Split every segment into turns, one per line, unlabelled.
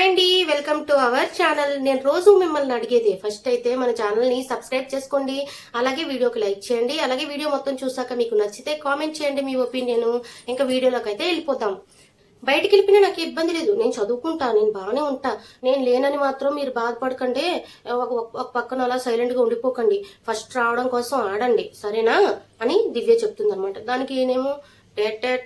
Hi అండి welcome to our channel. నేను రోజు మిమ్మల్ని అడిగేది ఫస్ట్ అయితే మన ఛానల్ని సబ్స్క్రైబ్ చేసుకోండి అలాగే వీడియోకి లైక్ చేయండి అలాగే వీడియో మొత్తం చూసాక మీకు నచ్చితే కామెంట్ చేయండి మీ ఒపీనియన్. ఇంకా వీడియోలోకి అయితే వెళ్ళిపోతాం బయటికి వెళ్ళిపోయినా నాకు ఇబ్బంది లేదు. నేను చదువుకుంటా నేను బాగానే ఉంటా. నేను లేనని మాత్రం మీరు బాధపడకండి. ఒక ఒక- పక్కన అలా సైలెంట్గా ఉండిపోకండి. ఫస్ట్ రావడం కోసం ఆడండి. సరేనా? అని దివ్య చెప్తుంది అనమాట దానికి ఈయనేమో టే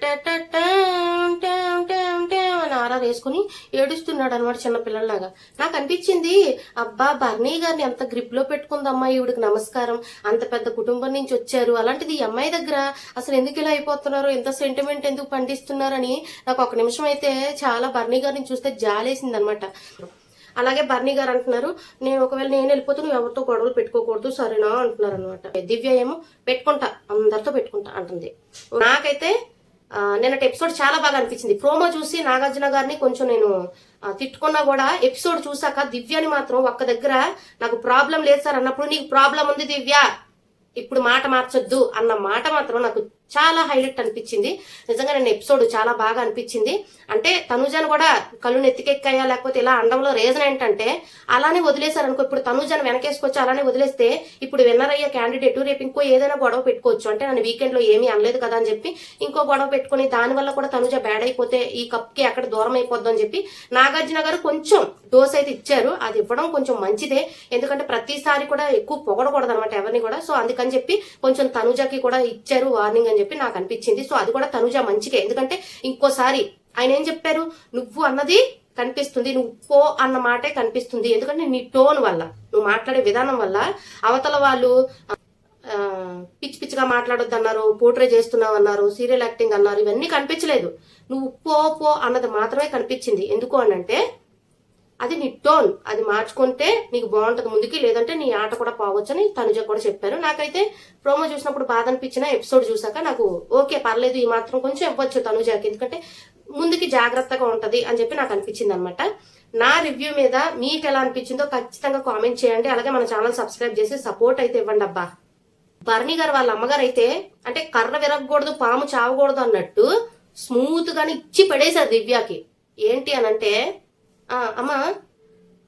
కలర్ వేసుకుని ఏడుస్తున్నాడు అనమాట చిన్న పిల్లల్లాగా నాకు అనిపించింది అబ్బా బర్నీ గారిని ఎంత గ్రిప్లో పెట్టుకుందమ్మా ఈవిడికి నమస్కారం. అంత పెద్ద కుటుంబం నుంచి వచ్చారు. అలాంటిది ఈ అమ్మాయి దగ్గర అసలు ఎందుకు ఇలా అయిపోతున్నారు? ఎంత సెంటిమెంట్ ఎందుకు పండిస్తున్నారని నాకు ఒక నిమిషం అయితే చాలా బర్నీ గారిని చూస్తే జాలేసింది అనమాట అలాగే బర్నీ గారు అంటున్నారు నేను ఒకవేళ నేను వెళ్ళిపోతే నువ్వు ఎవరితో గొడవలు పెట్టుకోకూడదు సరేనా? అంటున్నారు అనమాట దివ్య ఏమో పెట్టుకుంటా అందరితో పెట్టుకుంటా అంటుంది. నాకైతే నిన్నటి ఎపిసోడ్ చాలా బాగా అనిపించింది. ప్రోమో చూసి నాగార్జున గారిని కొంచెం నేను తిట్టుకున్నా కూడా ఎపిసోడ్ చూసాక దివ్యని మాత్రం ఒక్క దగ్గర నాకు ప్రాబ్లం లేదు సార్ అన్నప్పుడు నీకు ప్రాబ్లం ఉంది దివ్య ఇప్పుడు మాట మార్చొద్దు అన్న మాట మాత్రం నాకు చాలా హైలైట్ అనిపించింది. నిజంగా నేను ఎపిసోడ్ చాలా బాగా అనిపించింది. అంటే తనుజను కూడా కళ్ళు నెత్తికెక్కాయా లేకపోతే ఇలా అండంలో రీజన్ ఏంటంటే అలానే వదిలేశారు అనుకో ఇప్పుడు తనుజను వెనకేసుకొచ్చి అలానే వదిలేస్తే ఇప్పుడు విన్నర్ అయ్యే క్యాండిడేట్ రేపు ఇంకో ఏదైనా గొడవ పెట్టుకోవచ్చు. అంటే నన్ను వీకెండ్లో ఏమీ అనలేదు కదా అని చెప్పి ఇంకో గొడవ పెట్టుకుని దాని వల్ల కూడా తనుజ బ్యాడ్ అయిపోతే ఈ కప్కి అక్కడ దూరం అయిపోద్దు అని చెప్పి నాగార్జున గారు కొంచెం డోస్ అయితే ఇచ్చారు. అది ఇవ్వడం కొంచెం మంచిదే. ఎందుకంటే ప్రతిసారి కూడా ఎక్కువ పొగడకూడదు అనమాట ఎవరిని కూడా. సో అందుకని చెప్పి కొంచెం తనుజకి కూడా ఇచ్చారు వార్నింగ్ అని చెప్పి నాకు అనిపించింది. సో అది కూడా తనుజ మంచిగా ఎందుకంటే ఇంకోసారి ఆయన ఏం చెప్పారు? నువ్వు అన్నది కనిపిస్తుంది. నువ్వు పో అన్న మాటే కనిపిస్తుంది. ఎందుకంటే నీ టోన్ వల్ల నువ్వు మాట్లాడే విధానం వల్ల అవతల వాళ్ళు పిచ్చి పిచ్చిగా మాట్లాడొద్దు అన్నారు పోట్రే చేస్తున్నావు అన్నారు సీరియల్ యాక్టింగ్ అన్నారు ఇవన్నీ కనిపించలేదు. నువ్వు పో పో అన్నది మాత్రమే కనిపించింది. ఎందుకు అని అంటే అది నీ టోన్ అది మార్చుకుంటే నీకు బాగుంటుంది ముందుకి లేదంటే నీ ఆట కూడా పోవచ్చని తనుజ కూడా చెప్పారు. నాకైతే ప్రోమో చూసినప్పుడు బాధ అనిపించిన ఎపిసోడ్ చూసాక నాకు ఓకే పర్లేదు ఈ మాత్రం కొంచెం ఇవ్వచ్చు తనుజకి ఎందుకంటే ముందుకి జాగ్రత్తగా ఉంటది అని చెప్పి నాకు అనిపించింది అనమాట నా రివ్యూ మీద మీకు ఎలా అనిపించిందో ఖచ్చితంగా కామెంట్ చేయండి. అలాగే మన ఛానల్ సబ్స్క్రైబ్ చేసి సపోర్ట్ అయితే ఇవ్వండి అబ్బా. భరణి గారు వాళ్ళ అమ్మగారు అయితే అంటే కర్ర విరగకూడదు పాము చావకూడదు అన్నట్టు స్మూత్ గాని ఇచ్చి పడేశారు దివ్యాకి ఏంటి అనంటే అమ్మా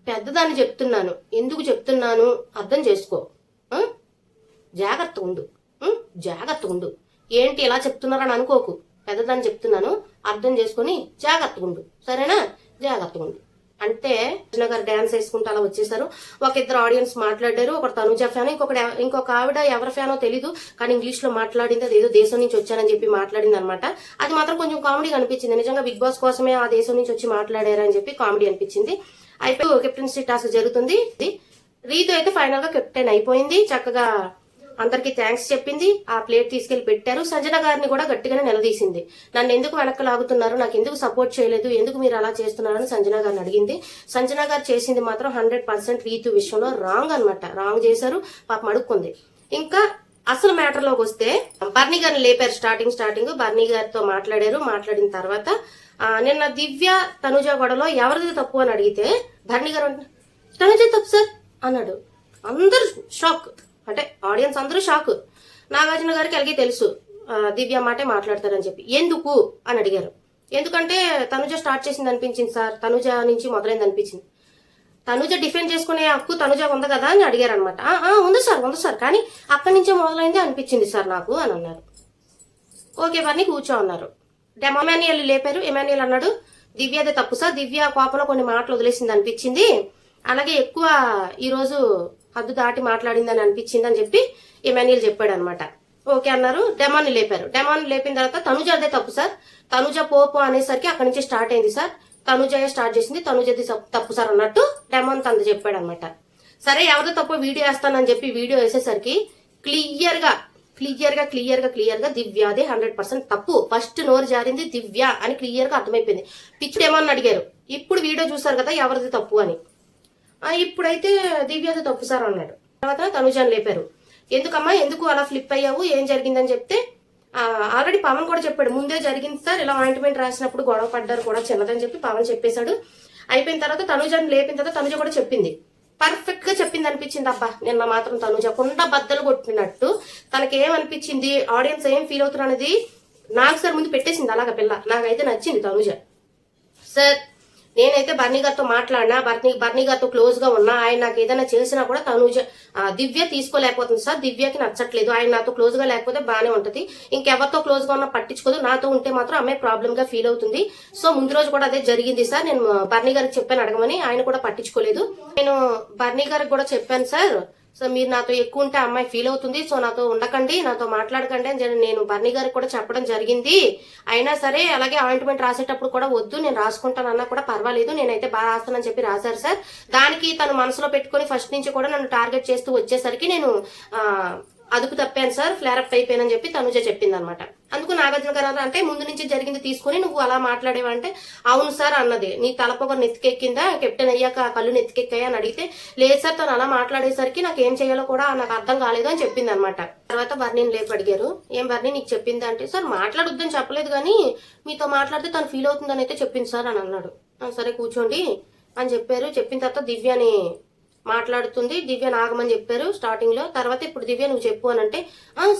పెద్దదాన్ని చెప్తున్నాను. ఎందుకు చెప్తున్నాను? అర్థం చేసుకో. జాగ్రత్త ఉండు. జాగ్రత్త ఉండు. ఏంటి ఇలా చెప్తున్నారని అనుకోకు. పెద్దదాన్ని చెప్తున్నాను. అర్థం చేసుకొని జాగ్రత్త ఉండు. సరేనా? జాగ్రత్త ఉండు. అంటే గారు డాన్స్ వేసుకుంటూ అలా వచ్చేసారు. ఒక ఇద్దరు ఆడియన్స్ మాట్లాడారు ఒకటి తనుజ ఫ్యాన్ ఇంకొకటి ఇంకొక ఆవిడ ఎవరి ఫ్యానో తెలీదు కానీ ఇంగ్లీష్లో మాట్లాడింది అది ఏదో దేశం నుంచి వచ్చానని చెప్పి మాట్లాడింది అనమాట అది మాత్రం కొంచెం కామెడీ అనిపించింది. నిజంగా బిగ్ బాస్ కోసమే ఆ దేశం నుంచి వచ్చి మాట్లాడారని చెప్పి కామెడీ అనిపించింది. అయిపోయి కెప్టెన్సీ టాస్క్ జరుగుతుంది. రీతో అయితే ఫైనల్గా కెప్టెన్ అయిపోయింది. చక్కగా అందరికి థ్యాంక్స్ చెప్పింది. ఆ ప్లేట్ తీసుకెళ్ళి పెట్టారు. సంజన గారిని కూడా గట్టిగానే నిలదీసింది. నన్ను ఎందుకు వెనక్కి లాగుతున్నారు? నాకు ఎందుకు సపోర్ట్ చేయలేదు? ఎందుకు మీరు అలా చేస్తున్నారని సంజన గారిని అడిగింది. సంజన గారు చేసింది మాత్రం హండ్రెడ్ పర్సెంట్ రీతు విషయంలో రాంగ్ అనమాట రాంగ్ చేశారు. పాపం అడుక్కుంది. ఇంకా అసలు మ్యాటర్లోకి వస్తే బర్నీ గారిని లేపారు స్టార్టింగ్ స్టార్టింగ్ బర్నీ గారితో మాట్లాడారు. మాట్లాడిన తర్వాత నిన్న దివ్య తనుజ గొడవలో ఎవరిది తప్పు అని అడిగితే బర్నీ గారు తనుజ తప్పు సార్ అన్నాడు. అందరూ షాక్ అంటే ఆడియన్స్ అందరూ షాక్ నాగార్జున గారికి అలాగే తెలుసు దివ్య మాటే మాట్లాడతారని చెప్పి. ఎందుకు? అని అడిగారు. ఎందుకంటే తనుజ స్టార్ట్ చేసింది అనిపించింది సార్. తనుజ నుంచి మొదలైంది అనిపించింది. తనుజ డిఫెండ్ చేసుకునే హక్కు తనుజ ఉంది కదా అని అడిగారు అనమాట ఉంది సార్ ఉంది సార్. కానీ అక్కడి నుంచే మొదలైంది అనిపించింది సార్ నాకు అని అన్నారు. ఓకే వారిని కూర్చో అన్నారు. Demo Emmanuel లేపారు. ఎమాన్యుయల్ అన్నాడు దివ్యదే తప్పు సార్. దివ్య కోపంలో కొన్ని మాటలు వదిలేసింది అనిపించింది. అలాగే ఎక్కువ ఈరోజు హద్దు దాటి మాట్లాడిందని అనిపించింది అని చెప్పి ఎమాన్యుల్ చెప్పాడు అనమాట ఓకే అన్నారు. డెమాన్ లేపారు. డెమాన్ లేపిన తర్వాత తనుజ అదే తప్పు సార్. తనుజ పోపు అనేసరికి అక్కడి నుంచి స్టార్ట్ అయింది సార్. తనుజయ స్టార్ట్ చేసింది. తనుజది తప్పు సార్ అన్నట్టు డెమాన్ తనది చెప్పాడు అనమాట సరే ఎవరిదో తప్పు వీడియో వేస్తానని చెప్పి వీడియో వేసేసరికి క్లియర్గా క్లియర్గా క్లియర్గా క్లియర్గా దివ్యాదే హండ్రెడ్ పర్సెంట్ తప్పు. ఫస్ట్ నోరు జారింది దివ్య అని క్లియర్గా అర్థమైపోయింది. పిచ్చుడు ఏమని అడిగారు. ఇప్పుడు వీడియో చూసారు కదా ఎవరిది తప్పు అని. ఇప్పుడైతే దివ్యతో తప్పు అన్నాడు. తర్వాత తనుజాన్ లేపారు. ఎందుకమ్మా ఎందుకు అలా ఫ్లిప్ అయ్యావు? ఏం జరిగిందని చెప్తే ఆల్రెడీ పవన్ కూడా చెప్పాడు. ముందే జరిగింది సార్ ఇలా ఆయింట్మెంట్ రాసినప్పుడు గొడవ పడ్డారు కూడా చిన్నదని చెప్పి పవన్ చెప్పేశాడు. అయిపోయిన తర్వాత తనుజాన్ని లేపిన తర్వాత తనుజ కూడా చెప్పింది. పర్ఫెక్ట్గా చెప్పింది అనిపించింది అబ్బా నిన్న మాత్రం తనుజ కుండ బద్దలు కొట్టినట్టు. తనకి ఏమనిపించింది ఆడియన్స్ ఏం ఫీల్ అవుతున్నది నాకు సార్ ముందు పెట్టేసింది అలాగ పిల్ల. నాకైతే నచ్చింది తనుజ. సార్ నేనైతే బర్నీ గారితో మాట్లాడినా బర్నీ బర్నీ గారితో క్లోజ్గా ఉన్నా ఆయన నాకు ఏదైనా చేసినా కూడా తనుజ దివ్య తీసుకోలేకపోతుంది సార్. దివ్యకి నచ్చట్లేదు. ఆయన నాతో క్లోజ్గా లేకపోతే బాగానే ఉంటుంది. ఇంకెవరితో క్లోజ్గా ఉన్నా పట్టించుకోదు. నాతో ఉంటే మాత్రం అమ్మాయి ప్రాబ్లమ్గా ఫీల్ అవుతుంది. సో ముందు రోజు కూడా అదే జరిగింది సార్. నేను బర్నీ గారికి చెప్పాను అడగమని. ఆయన కూడా పట్టించుకోలేదు. నేను బర్నీ గారికి కూడా చెప్పాను సార్. సో మీరు నాతో ఎక్కువ ఉంటే అమ్మాయి ఫీల్ అవుతుంది. సో నాతో ఉండకండి నాతో మాట్లాడకండి అని నేను బర్నీ గారికి కూడా చెప్పడం జరిగింది. అయినా సరే అలాగే ఆయింట్మెంట్ రాసేటప్పుడు కూడా వద్దు నేను రాసుకుంటాను అన్నా కూడా పర్వాలేదు నేనైతే బాగా రాస్తానని చెప్పి రాశారు సార్. దానికి తను మనసులో పెట్టుకొని ఫస్ట్ నుంచి కూడా నన్ను టార్గెట్ చేస్తూ వచ్చేసరికి నేను అదుపు తప్పాను సార్ ఫ్లారప్ అయిపోయానని చెప్పి తనుజ చెప్పింది అనమాట అందుకు నాగార్జున గారు అంటే ముందు నుంచి జరిగింది తీసుకొని నువ్వు అలా మాట్లాడేవంటే అవును సార్ అన్నది. నీ తలపొగ నెత్తికెక్కిందా? కెప్టెన్ అయ్యాక కళ్ళు నెత్తికెక్కాయా? అని అడిగితే లేదు సార్ తను అలా మాట్లాడేసరికి నాకు ఏం చేయాలో కూడా నాకు అర్థం కాలేదు అని చెప్పింది అనమాట తర్వాత వర్ణిని లేపు అడిగారు. ఏం వర్ణి నీకు చెప్పిందా? అంటే సార్ మాట్లాడొద్దని చెప్పలేదు కానీ మీతో మాట్లాడితే తను ఫీల్ అవుతుందని అయితే చెప్పింది సార్ అని అన్నాడు. సరే కూర్చోండి అని చెప్పారు. చెప్పిన తర్వాత దివ్యని మాట్లాడుతుంది. దివ్య నాగమని చెప్పారు స్టార్టింగ్లో. తర్వాత ఇప్పుడు దివ్య నువ్వు చెప్పు అని అంటే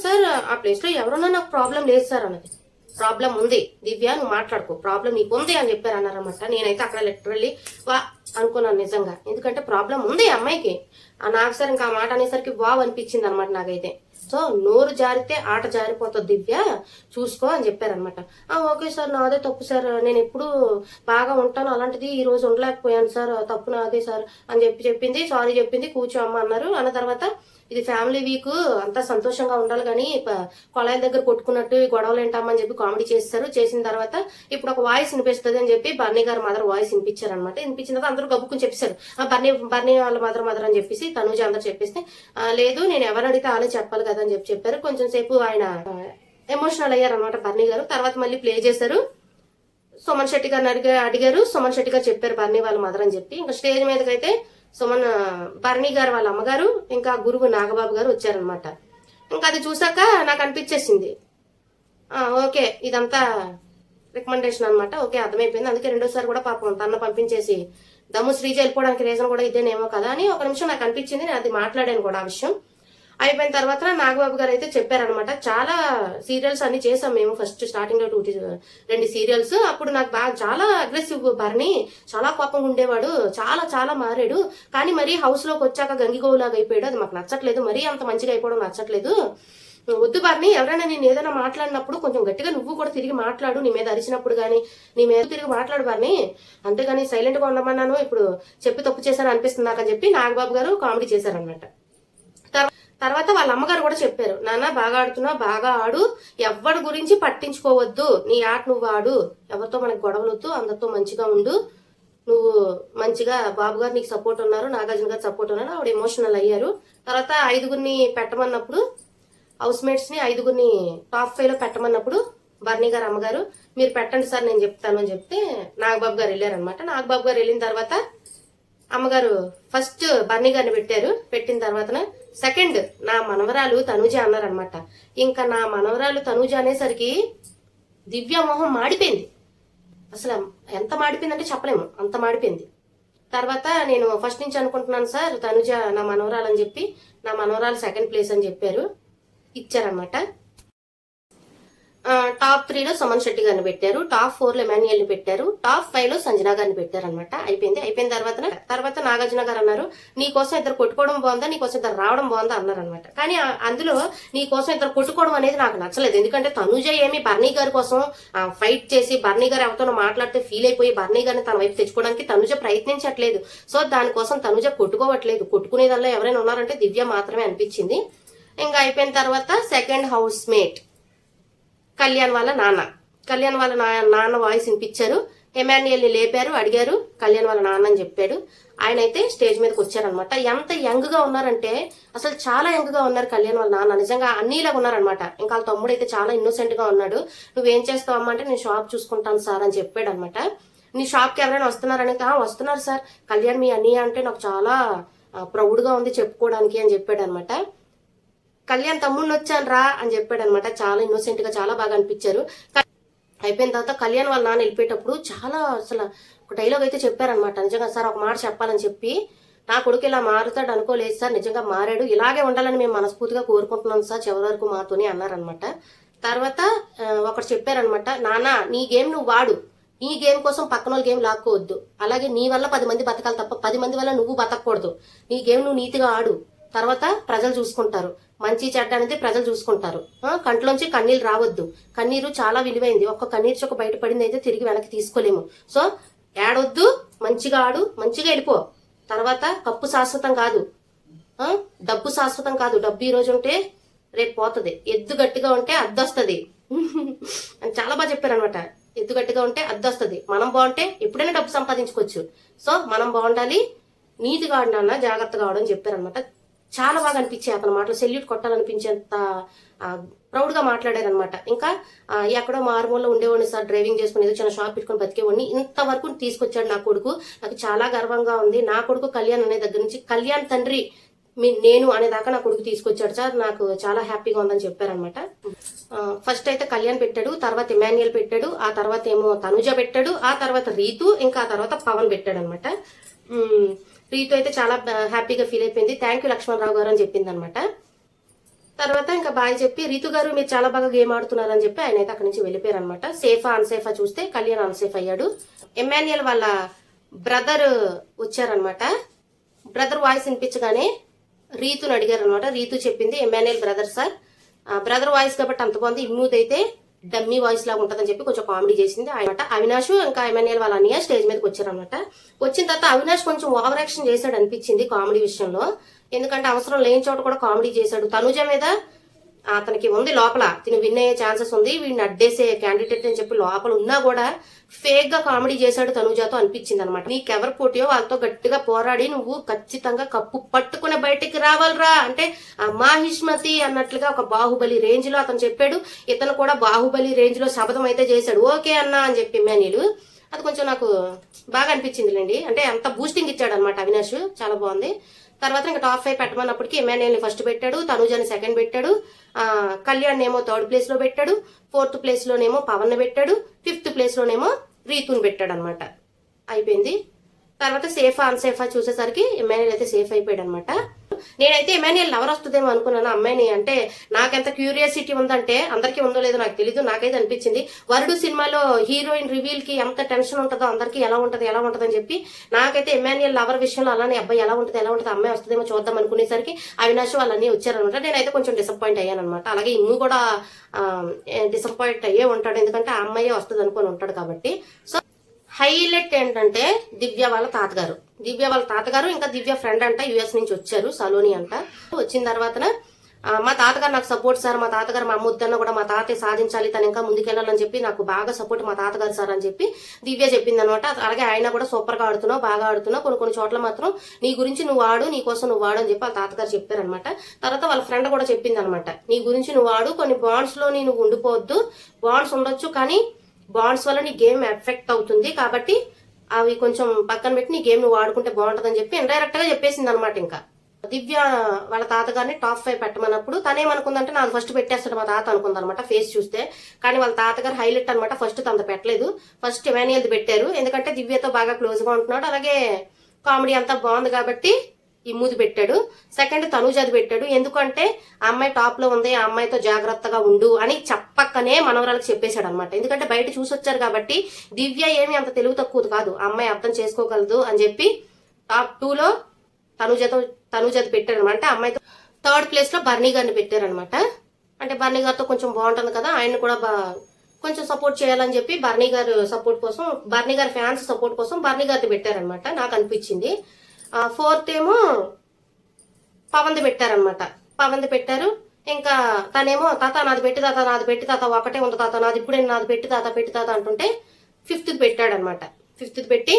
సార్ ఆ ప్లేస్లో ఎవరున్నా నాకు ప్రాబ్లం లేదు సార్ అన్నది. ప్రాబ్లం ఉంది. దివ్య నువ్వు మాట్లాడుకో. ప్రాబ్లం నీకు ఉంది అని చెప్పారు అన్నారన్నమాట. నేనైతే అక్కడ లిటరల్లీ వా అనుకున్నాను నిజంగా. ఎందుకంటే ప్రాబ్లం ఉంది అమ్మాయికి. ఆ నాకు సార్ ఇంకా ఆ మాట అనేసరికి వావ్ అనిపించింది అనమాట నాకైతే. సో నోరు జారితే ఆట జారిపోతుంది దివ్య. చూసుకో అని చెప్పారనమాట ఓకే సార్ నాదే తప్పు సార్. నేను ఎప్పుడు బాగా ఉంటాను. అలాంటిది ఈ రోజు ఉండలేకపోయాను సార్. తప్పు నాదే సార్ అని చెప్పి చెప్పింది సారీ చెప్పింది కూర్చో అమ్మ అన్నారు. అన్న తర్వాత ఇది ఫ్యామిలీ వీక్ అంతా సంతోషంగా ఉండాలి కానీ కొలాయి దగ్గర కొట్టుకున్నట్టు గొడవలు ఏంటమ్మని చెప్పి కామెడీ చేస్తారు. చేసిన తర్వాత ఇప్పుడు ఒక వాయిస్ వినిపిస్తుంది అని చెప్పి బర్నీ గారు మదర్ వాయిస్ వినిపించారు అనమాట వినిపించిన తర్వాత అందరూ గబుక్కుని చెప్పేశారు. ఆ బర్నీ బర్నీ వాళ్ళ మదర్ మదర్ అని చెప్పేసి తనూజ అందరు చెప్పేస్తే లేదు నేను ఎవరు అడిగితే వాళ్ళే చెప్పాలి కదా అని చెప్పి చెప్పారు. కొంచెం సేపు ఆయన ఎమోషనల్ అయ్యారు అనమాట బర్నీ గారు. తర్వాత మళ్ళీ ప్లే చేశారు. సుమన్ శెట్టి గారిని అడిగారు. సుమన్ శెట్టి గారు చెప్పారు బర్నీ వాళ్ళ మదర్ అని చెప్పి. ఇంకా స్టేజ్ మీదకైతే సో మన భరణి గారు వాళ్ళ అమ్మగారు ఇంకా గురువు నాగబాబు గారు వచ్చారనమాట ఇంకా అది చూసాక నాకు అనిపించేసింది. ఓకే ఇదంతా రికమెండేషన్ అనమాట ఓకే అర్థమైపోయింది. అందుకే రెండోసారి కూడా పాపం తన పంపించేసి దమ్ము శ్రీజ వెళ్ళిపోవడానికి రీజన్ కూడా ఇదేనేమో కదా అని ఒక నిమిషం నాకు అనిపించింది. నేను అది మాట్లాడాను కూడా ఆ విషయం. అయిపోయిన తర్వాత నాగబాబు గారు అయితే చెప్పారనమాట చాలా సీరియల్స్ అన్ని చేసాం మేము ఫస్ట్ స్టార్టింగ్లో టూ రెండు సీరియల్స్. అప్పుడు నాకు బాగా చాలా అగ్రెసివ్ భరణి చాలా కోపంగా ఉండేవాడు చాలా చాలా మారాడు. కానీ మరీ హౌస్లోకి వచ్చాక గంగిగోవులాగా అయిపోయాడు. అది మాకు నచ్చట్లేదు. మరీ అంత మంచిగా అయిపోవడం నచ్చట్లేదు. వద్దు బార్ని ఎవరైనా నేను ఏదైనా మాట్లాడినప్పుడు కొంచెం గట్టిగా నువ్వు కూడా తిరిగి మాట్లాడు. నీ మీద అరిచినప్పుడు కానీ నీ మీద తిరిగి మాట్లాడు బార్ని అంతేగాని సైలెంట్గా ఉండమన్నాను. ఇప్పుడు చెప్పి తప్పు చేశాను అనిపిస్తుంది నాకు చెప్పి నాగబాబు గారు కామెడీ చేశారనమాట తర్వాత వాళ్ళ అమ్మగారు కూడా చెప్పారు నాన్న బాగా ఆడుతున్నావు బాగా ఆడు. ఎవరి గురించి పట్టించుకోవద్దు. నీ ఆట నువ్వు ఆడు. ఎవరితో మనకు గొడవలొద్దు అందరితో మంచిగా ఉండు. నువ్వు మంచిగా బాబు గారు నీకు సపోర్ట్ ఉన్నారు నాగార్జున గారు సపోర్ట్ ఉన్నారు. ఆవిడ ఎమోషనల్ అయ్యారు. తర్వాత ఐదుగురిని పెట్టమన్నప్పుడు హౌస్ మేట్స్ని ఐదుగురిని టాప్ ఫైవ్లో పెట్టమన్నప్పుడు బర్నీ గారు అమ్మగారు మీరు పెట్టండి సార్ నేను చెప్తాను అని చెప్తే నాగబాబు గారు వెళ్ళారనమాట నాగబాబు గారు వెళ్ళిన తర్వాత అమ్మగారు ఫస్ట్ బన్నీ గారిని పెట్టారు. పెట్టిన తర్వాత సెకండ్ నా మనవరాలు తనుజ అన్నారనమాట ఇంకా నా మనవరాలు తనుజ అనేసరికి దివ్య మొహం మాడిపోయింది. అసలు ఎంత మాడిపోయిందంటే చెప్పలేము. అంత మాడిపోయింది. తర్వాత నేను ఫస్ట్ నుంచి అనుకుంటున్నాను సార్ తనుజ నా మనవరాలు అని చెప్పి నా మనవరాలు సెకండ్ ప్లేస్ అని చెప్పారు. ఇచ్చారనమాట టాప్ త్రీలో సుమన్ శెట్టి గారిని పెట్టారు. టాప్ ఫోర్లో ఎమాన్యుయల్ని పెట్టారు. టాప్ ఫైవ్లో సంజనా గారిని పెట్టారు అనమాట అయిపోయింది. అయిపోయిన తర్వాత తర్వాత నాగార్జున గారు అన్నారు నీ కోసం ఇద్దరు కొట్టుకోవడం బాగుందా? నీ కోసం ఇద్దరు రావడం బాగుందా? అన్నారు అనమాట కానీ అందులో నీ కోసం ఇద్దరు కొట్టుకోవడం అనేది నాకు నచ్చలేదు. ఎందుకంటే తనుజ ఏమి బర్నీ గారి కోసం ఫైట్ చేసి బర్నీ గారు ఎవరితోనో మాట్లాడితే ఫీల్ అయిపోయి బర్నీ గారిని తన వైపు తెచ్చుకోవడానికి తనుజ ప్రయత్నించట్లేదు. సో దానికోసం తనుజ కొట్టుకోవట్లేదు. కొట్టుకునేదల్లా ఎవరైనా ఉన్నారంటే దివ్య మాత్రమే అనిపించింది. ఇంకా అయిపోయిన తర్వాత సెకండ్ హౌస్ మేట్ కళ్యాణ్ వాళ్ళ నాన్న. కళ్యాణ్ వాళ్ళ నా- నాన్న వాయిస్ వినిపించారు. ఎమాన్యుయల్ని లేపారు అడిగారు కళ్యాణ్ వాళ్ళ నాన్న అని చెప్పాడు. ఆయన అయితే స్టేజ్ మీదకి వచ్చారనమాట ఎంత యంగ్గా ఉన్నారంటే అసలు చాలా యంగ్గా ఉన్నారు కళ్యాణ్ వాళ్ళ నాన్న. నిజంగా అన్నీలాగా ఉన్నారనమాట ఇంకా వాళ్ళ తమ్ముడు అయితే చాలా ఇన్నోసెంట్గా ఉన్నాడు. నువ్వేం చేస్తావు అమ్మ అంటే నేను షాప్ చూసుకుంటాను సార్ అని చెప్పాడు అనమాట నీ షాప్కి ఎవరైనా వస్తున్నారని వస్తున్నారు సార్. కళ్యాణ్ మీ అన్నయ్య అంటే నాకు చాలా ప్రౌడ్గా ఉంది చెప్పుకోవడానికి అని చెప్పాడు అనమాట కళ్యాణ్ తమ్ముడిని వచ్చాను రా అని చెప్పాడు అనమాట చాలా ఇన్నోసెంట్గా చాలా బాగా అనిపించారు. అయిపోయిన తర్వాత కళ్యాణ్ వాళ్ళ నాన్న వెళ్ళిపోయేటప్పుడు చాలా అసలు ఒక డైలాగ్ అయితే చెప్పారనమాట. నిజంగా సార్ ఒక మాట చెప్పాలని చెప్పి నా కొడుకు ఇలా మారుతాడు అనుకోలేదు సార్ నిజంగా మారాడు ఇలాగే ఉండాలని మేము మనస్ఫూర్తిగా కోరుకుంటున్నాం సార్ చివరి వరకు మాతోని అన్నారనమాట. తర్వాత ఒకరు ఒకటి చెప్పారనమాట నాన్న నీ గేమ్ నువ్వు వాడు. నీ గేమ్ కోసం పక్కన వాళ్ళ గేమ్ లాక్కోవద్దు. అలాగే నీ వల్ల పది మంది బతకాలి తప్ప పది మంది వల్ల నువ్వు బతకూడదు నీ గేమ్ నువ్వు నీతిగా ఆడు. తర్వాత ప్రజలు చూసుకుంటారు. మంచి చెడ్డ అనేది ప్రజలు చూసుకుంటారు. కంట్లోంచి కన్నీళ్ళు రావద్దు. కన్నీరు చాలా విలువైంది. ఒక్క కన్నీరు చొక్క బయటపడింది అయితే తిరిగి వెనక్కి తీసుకోలేము. సో ఏడొద్దు మంచిగా ఆడు మంచిగా వెళ్ళిపో. తర్వాత కప్పు శాశ్వతం కాదు. డబ్బు శాశ్వతం కాదు. డబ్బు ఈ రోజు ఉంటే రేపు పోతుంది. ఎద్దు గట్టిగా ఉంటే అద్దొస్తుంది. అని చాలా బాగా చెప్పారనమాట ఎద్దు గట్టిగా ఉంటే అద్దొస్తుంది. మనం బాగుంటే ఎప్పుడైనా డబ్బు సంపాదించుకోవచ్చు. సో మనం బాగుండాలి నీతిగా ఆడినా జాగ్రత్తగా ఆడని చెప్పారనమాట చాలా బాగా అనిపించాయి అతని మాటలు. సెల్యూట్ కొట్టాలనిపించేంత ప్రౌడ్గా మాట్లాడారనమాట ఇంకా ఎక్కడో మారుమూలలో ఉండేవాడిని సార్ డ్రైవింగ్ చేసుకుని ఏదో చిన్న షాప్ పెట్టుకుని బతికేవాడిని. ఇంతవరకు తీసుకొచ్చాడు నా కొడుకు. నాకు చాలా గర్వంగా ఉంది. నా కొడుకు కళ్యాణ్ అనే దగ్గర నుంచి కళ్యాణ్ తండ్రి మీ నేను అనేదాకా నా కొడుకు తీసుకొచ్చాడు సార్. నాకు చాలా హ్యాపీగా ఉందని చెప్పారనమాట ఫస్ట్ అయితే కళ్యాణ్ పెట్టాడు తర్వాత ఇమాన్యుయల్ పెట్టాడు ఆ తర్వాత ఏమో తనుజ పెట్టాడు ఆ తర్వాత రీతు ఇంకా ఆ తర్వాత పవన్ పెట్టాడు అనమాట రీతు అయితే చాలా హ్యాపీగా ఫీల్ అయిపోయింది. థ్యాంక్ యూ లక్ష్మణరావు గారు అని చెప్పింది అనమాట తర్వాత ఇంకా బాయ్ చెప్పి రీతు గారు మీరు చాలా బాగా గేమ్ ఆడుతున్నారని చెప్పి ఆయన అయితే అక్కడి నుంచి వెళ్ళిపోయారు అనమాట సేఫా అన్సేఫా చూస్తే కళ్యాణ్ అన్సేఫ్ అయ్యాడు. ఎమ్మాన్యుయల్ వాళ్ళ బ్రదర్ వచ్చారనమాట బ్రదర్ వాయిస్ వినిపించగానే రీతుని అడిగారు అనమాట రీతు చెప్పింది Emmanuel brother sir brother voice కాబట్టి అంత బాగుంది. ఇమ్మూద్ అయితే డమ్మీ వాయిస్ లాగా ఉంటుందని చెప్పి కొంచెం కామెడీ చేసింది అనమాట అవినాష్ ఇంకా ఎమ్మెన్యేల్ వాళ్ళ అన్నయ్య స్టేజ్ మీదకి వచ్చారనమాట వచ్చిన తర్వాత అవినాష్ కొంచెం ఓవర్ యాక్షన్ చేశాడు అనిపించింది కామెడీ విషయంలో. ఎందుకంటే అవసరం లేని చోట కూడా కామెడీ చేశాడు. తనుజ మీద అతనికి ఉంది లోపల. తిను విన్ అయ్యే ఛాన్సెస్ ఉంది. వీడిని అడ్డేసే క్యాండిడేట్ అని చెప్పి లోపల ఉన్నా కూడా ఫేక్గా కామెడీ చేశాడు తనుజాతో అనిపించింది అనమాట నీకెవరు పోటీయో వాళ్ళతో గట్టిగా పోరాడి నువ్వు ఖచ్చితంగా కప్పు పట్టుకుని బయటికి రావాలిరా. అంటే మాహిష్మతి అన్నట్లుగా ఒక బాహుబలి రేంజ్లో అతను చెప్పాడు. ఇతను కూడా బాహుబలి రేంజ్లో శబదం అయితే చేశాడు. ఓకే అన్నా అని చెప్పి మేనీలు. అది కొంచెం నాకు బాగా అనిపించిందిలేండి. అంటే అంత బూస్టింగ్ ఇచ్చాడు అనమాట అవినాష్. చాలా బాగుంది. తర్వాత ఇంకా టాప్ ఫైవ్ పెట్టమన్నప్పటికీ ఎమ్మెన్యేని ఫస్ట్ పెట్టాడు తనుజని సెకండ్ పెట్టాడు కళ్యాణ్ ఏమో థర్డ్ ప్లేస్లో పెట్టాడు ఫోర్త్ ప్లేస్ లోనేమో పవన్ పెట్టాడు ఫిఫ్త్ ప్లేస్ లోనేమో రీతుని పెట్టాడు అనమాట అయిపోయింది. తర్వాత సేఫా అన్సేఫా చూసేసరికి ఎమ్మెన్యేల్ అయితే సేఫ్ అయిపోయాడు అనమాట నేనైతే ఎమ్మెన్యేల్ లవర్ వస్తుందేమో అనుకున్నాను. అమ్మాయిని అంటే నాకెంత క్యూరియాసిటీ ఉందంటే అందరికీ ఉందో లేదో నాకు తెలీదు నాకైతే అనిపించింది. వరుడు సినిమాలో హీరోయిన్ రివీల్కి ఎంత టెన్షన్ ఉంటుందో అందరికీ ఎలా ఉంటది ఎలా ఉంటుందని అని చెప్పి నాకైతే ఎమ్మాన్యుయల్ లవర్ విషయంలో అలానే అబ్బాయి ఎలా ఉంటుంది ఎలా ఉంటుంది అమ్మాయి వస్తుందేమో చూద్దాం అనుకునేసరికి అవినాష్ వాళ్ళన్నీ వచ్చారనమాట. నేనైతే కొంచెం డిసప్పాయింట్ అయ్యాను అనమాట అలాగే ఇమ్ము కూడా డిసప్పాయింట్ అయ్యే ఉంటాడు. ఎందుకంటే ఆ అమ్మాయి వస్తుంది అనుకుని ఉంటాడు కాబట్టి. సో హైలైట్ ఏంటంటే దివ్య వాళ్ళ తాతగారు. దివ్య వాళ్ళ తాతగారు ఇంకా దివ్య ఫ్రెండ్ అంట యుఎస్ నుంచి వచ్చారు సలోని అంట. వచ్చిన తర్వాతన మా తాతగారు నాకు సపోర్ట్ సార్ మా తాతగారు మా అమ్మ వద్దన్న కూడా మా తాతయ్య సాధించాలి తను ఇంకా ముందుకెళ్ళాలని చెప్పి నాకు బాగా సపోర్ట్ మా తాతగారు సార్ అని చెప్పి దివ్య చెప్పింది అనమాట అలాగే ఆయన కూడా సూపర్గా ఆడుతున్నావు బాగా ఆడుతున్నావు కొన్ని కొన్ని చోట్ల మాత్రం నీ గురించి నువ్వు ఆడు నీ కోసం నువ్వు ఆడు అని చెప్పి వాళ్ళ తాతగారు చెప్పారనమాట తర్వాత వాళ్ళ ఫ్రెండ్ కూడా చెప్పింది అనమాట నీ గురించి నువ్వు ఆడు కొన్ని బాండ్స్లో నువ్వు ఉండిపోవద్దు బాండ్స్ ఉండొచ్చు కానీ బాండ్స్ వల్ల నీ గేమ్ ఎఫెక్ట్ అవుతుంది కాబట్టి అవి కొంచెం పక్కన పెట్టి నీ గేమ్ నువ్వు ఆడుకుంటే బాగుంటుందని చెప్పి ఇండైరెక్ట్గా చెప్పేసింది అనమాట ఇంకా. దివ్య వాళ్ళ తాతగారిని టాప్ ఫైవ్ పెట్టమన్నప్పుడు తనేమనుకుందంటే నాకు ఫస్ట్ పెట్టేస్తాడు మా తాత అనుకుందనమాట ఫేస్ చూస్తే. కానీ వాళ్ళ తాతగారు హైలైట్ అనమాట ఫస్ట్ తనతో పెట్టలేదు. ఫస్ట్ ఎమాన్యుయల్ది పెట్టారు. ఎందుకంటే దివ్యతో బాగా క్లోజ్గా ఉంటున్నాడు. అలాగే కామెడీ అంతా బాగుంది కాబట్టి ఈ మూది పెట్టాడు. సెకండ్ తనుజది పెట్టాడు. ఎందుకంటే ఆ అమ్మాయి టాప్లో ఉంది ఆ అమ్మాయితో జాగ్రత్తగా ఉండు అని చెప్పక్కనే మనవరాలకు చెప్పేశాడు అనమాట ఎందుకంటే బయట చూసొచ్చారు కాబట్టి దివ్య ఏమి అంత తెలుగు తక్కువది కాదు. ఆ అమ్మాయి అర్థం చేసుకోగలదు అని చెప్పి టాప్ టూలో తనుజతో తనుజది పెట్టారు అనమాట అమ్మాయితో థర్డ్ ప్లేస్లో బర్నీ గారిని పెట్టారనమాట అంటే బర్నీ గారితో కొంచెం బాగుంటుంది కదా ఆయన కూడా బా కొంచెం సపోర్ట్ చేయాలని చెప్పి బర్నీ గారు సపోర్ట్ కోసం బర్నీ గారి ఫ్యాన్స్ సపోర్ట్ కోసం బర్నీ గారిని పెట్టారనమాట నాకు అనిపించింది. ఫోర్త్ ఏమో పవన్ది పెట్టారనమాట పవన్ది పెట్టారు. ఇంకా తనేమో తాత నాది పెట్టి తాత నాది పెట్టి తాత ఒకటే ఉంది తాత నాది ఇప్పుడే నాది పెట్టి తాత పెట్టి తాత అంటుంటే ఫిఫ్త్ పెట్టాడనమాట ఫిఫ్త్ పెట్టి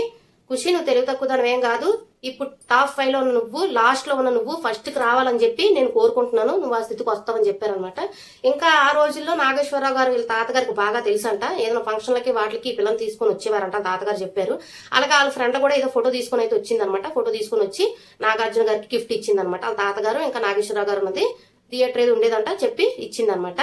ఖుషి నువ్వు తెలివి తక్కువ కాదు. ఇప్పుడు టాప్ ఫైవ్లో ఉన్న నువ్వు లాస్ట్లో ఉన్న నువ్వు ఫస్ట్కి రావాలని చెప్పి నేను కోరుకుంటున్నాను. నువ్వు ఆ స్థితికి వస్తావని చెప్పారనమాట ఇంకా ఆ రోజుల్లో నాగేశ్వరరావు గారు వీళ్ళ తాతగారికి బాగా తెలుసంట. ఏదైనా ఫంక్షన్లకి వాటికి పిల్లలు తీసుకొని వచ్చేవారంట తాతగారు చెప్పారు. అలాగే వాళ్ళ ఫ్రెండ్ కూడా ఏదో ఫోటో తీసుకొని అయితే వచ్చిందనమాట ఫోటో తీసుకొని వచ్చి నాగార్జున గారికి గిఫ్ట్ ఇచ్చిందనమాట వాళ్ళ తాతగారు ఇంకా నాగేశ్వరరావు గారు ఉన్నది థియేటర్ ఏది ఉండేదంట చెప్పి ఇచ్చిందనమాట